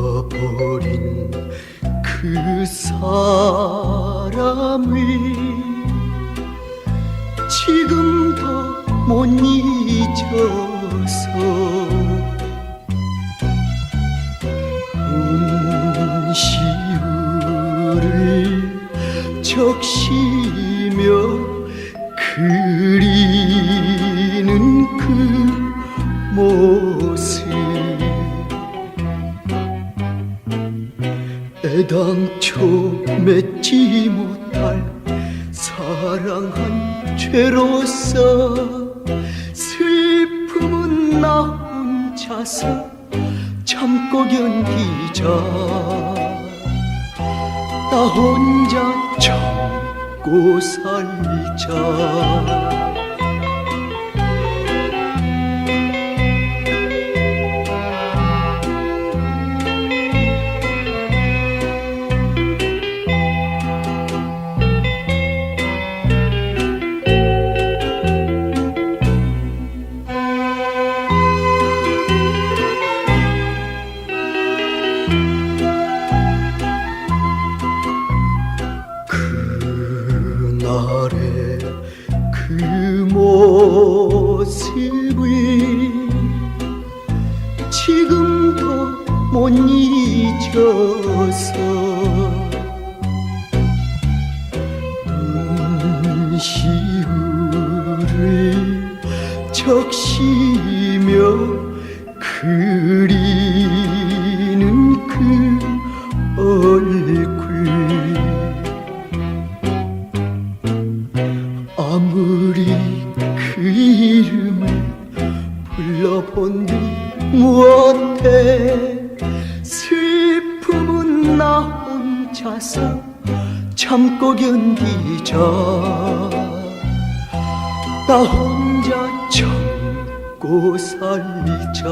가버린 그 사람이 지금도 못 잊어서 음시울을 적시며 그 모습 애당초 맺지 못할 사랑한 죄로서 슬픔은 나 혼자서 참고 견디자. 나 혼자 참고 살자 모습을 지금도 못 잊어서 음시울을 적시며 그리 이름을 불러본들 무엇해? 슬픔은 나 혼자서 참고 견디자 나 혼자 참고 살자